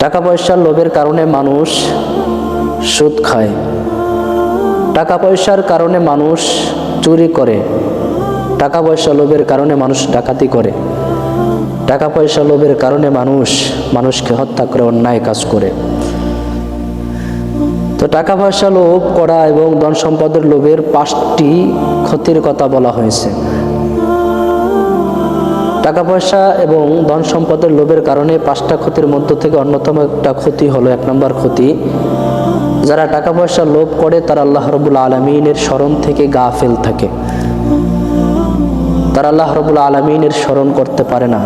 টাকা পয়সার লোভের কারণে মানুষ সুদ খায়। টাকা পয়সার কারণে মানুষ চুরি করে। টাকা পয়সা লোভের কারণে মানুষ ডাকাতি করে। টাকা পয়সা লোভের কারণে মানুষ, মানুষকে হত্যা করে, অন্যায় কাজ করে। তো টাকা পয়সা লোভ করা এবং ধন সম্পদের লোভের পাঁচটি ক্ষতির কথা বলা হয়েছে। টাকা পয়সা এবং ধন সম্পদের লোভের কারণে পাঁচটা ক্ষতির মধ্য থেকে অন্যতম একটা ক্ষতি হলো এক নম্বর ক্ষতি। যারা টাকা পয়সা লোভ করে, তারা আল্লাহ রবুল আলমিনের স্মরণ থেকে গা ফেল থাকে। তারা আল্লাহ রবুল আলমিনের স্মরণ করতে পারে না।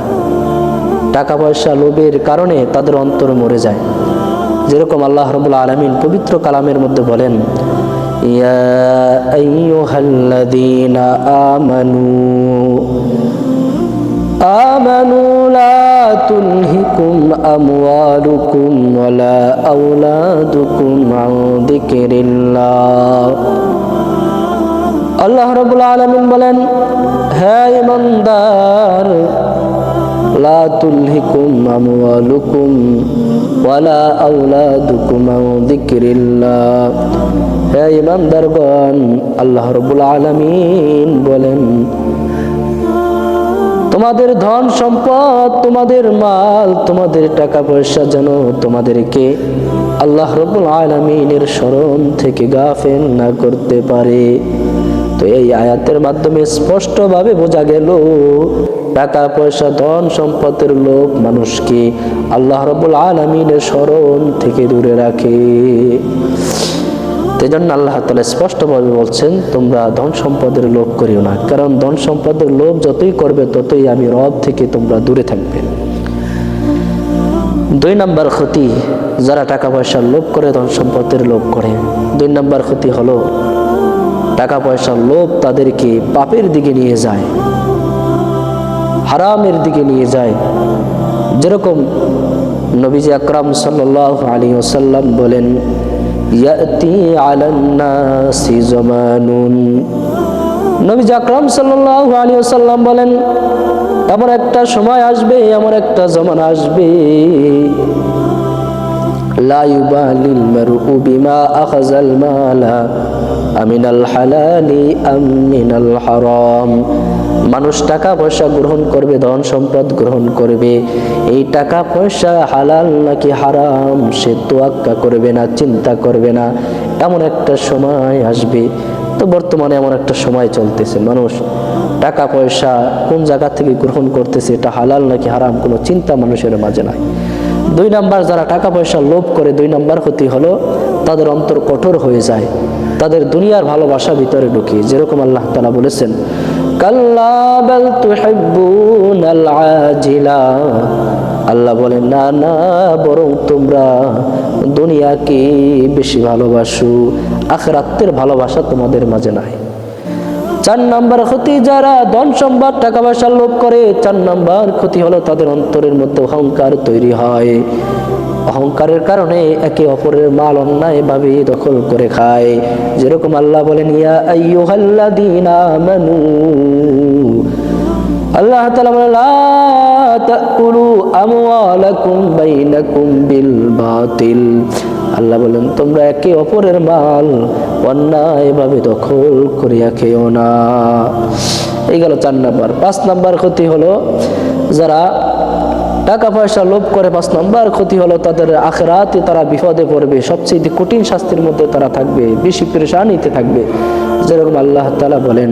টাকা পয়সা লোভের কারণে তাদের অন্তর মরে যায়। যেরকম আল্লাহ রবুল আলমিন পবিত্র কালামের মধ্যে বলেন, ইয়া আমানু آمنوا لا تلهكم أموالكم ولا أولادكم عن ذكر الله আল্লাহ রবুল আলমিন বলেন হ্যাঁ ইমানদার লা তুলহিকুম আমওয়ালুকুম ওয়ালা আওলাদুকুম আন যিকরিল্লাহ হে ইমানদারগণ আল্লাহ রবুল আলামিন বলেন তোমাদের ধন সম্পদ, তোমাদের মাল, তোমাদের টাকা পয়সা যেন তোমাদেরকে আল্লাহ রবুল আলমিনের স্মরণ থেকে গাফেল না করতে পারে। তো এই আয়াতের মাধ্যমে স্পষ্টভাবে বোঝা গেল, টাকা পয়সা, ধন সম্পদের লোক মানুষকে আল্লাহ রবুল আলমিনের স্মরণ থেকে দূরে রাখে। সেই জন্য আল্লাহ তালা স্পষ্টভাবে বলছেন, তোমরা ধন সম্পদের লোভ করিও না, কারণ ধন সম্পদের লোভ যতই করবে, ততই আমি রব থেকে তোমরা দূরে থাকবে। দুই নাম্বার ক্ষতি, যারা টাকা পয়সার লোভ করে ধন সম্পদের লোভ করে। দুই নাম্বার ক্ষতি হলো টাকা পয়সার লোভ তাদেরকে পাপের দিকে নিয়ে যায়, হারামের দিকে নিয়ে যায়। যেরকম নবীজি আকরাম সাল্লাহ আলী ওসাল্লাম বলেন ইয়াতি আলান্নাসি জমানুন নবী আকরাম সাল্লাল্লাহু আলাইহি ওয়াসাল্লাম বলেন, এমন একটা সময় আসবে, এমন একটা জমান আসবে। লা ইউবালিল মারউ বিমা আখাযাল মালা আমিনাল হালালি আম মিনাল হারাম। মানুষ টাকা পয়সা গ্রহণ করবে, ধন সম্পদ গ্রহণ করবে। এই টাকা পয়সা হালাল নাকি হারাম, সে তোয়াক্কা করবে না, চিন্তা করবে না। এমন একটা সময় আসবে। তো বর্তমানে এমন একটা সময় চলতেছে। মানুষ টাকা পয়সা কোন জায়গা থেকে গ্রহণ করতেছে, এটা হালাল নাকি হারাম কোনো চিন্তা মানুষের মাঝে নাই। দুই নাম্বার যারা টাকা পয়সা লোভ করে দুই নাম্বার ক্ষতি হলো, তাদের অন্তর কঠোর হয়ে যায়। তাদের দুনিয়ার ভালোবাসা ভিতরে ঢুকে যেরকম আল্লাহ তালা বলেছেন আল্লাহ বলেন, না না, বরং তোমরা দুনিয়াকে বেশি ভালোবাসো, আখরাতের ভালোবাসা তোমাদের মাঝে নাই। চার নাম্বার ক্ষতি যারা ধন সম্পদ, টাকা পয়সা লোভ করে, চার নাম্বার ক্ষতি হলো তাদের অন্তরের মধ্যে অহংকার তৈরি হয়। অহংকারের কারণে একে অপরের মাল অন্যায় ভাবে দখল করে খায়। যেরকম আল্লাহ বলেন, ইয়া আইয়ুহাল্লাযীনা আমানু। আল্লাহ তাআলা বলেন, লা তাকুলু আমওয়ালাকুম বাইনাকুম বিল বাতিল। আল্লাহ বলেন, তোমরা একে অপরের মাল অন্যায়ভাবে দখল করিয়া খেও না। এই গেল চার নাম্বার। পাঁচ নাম্বার ক্ষতি হলো, যারা টাকা পয়সা লোভ করে, পাঁচ নাম্বার ক্ষতি হলো তাদের আখরাতে তারা বিপদে পড়বে। সবচেয়ে কঠিন শাস্তির মধ্যে তারা থাকবে, বেশি পরেশানিতে থাকবে। যেরকম আল্লাহ তালা বলেন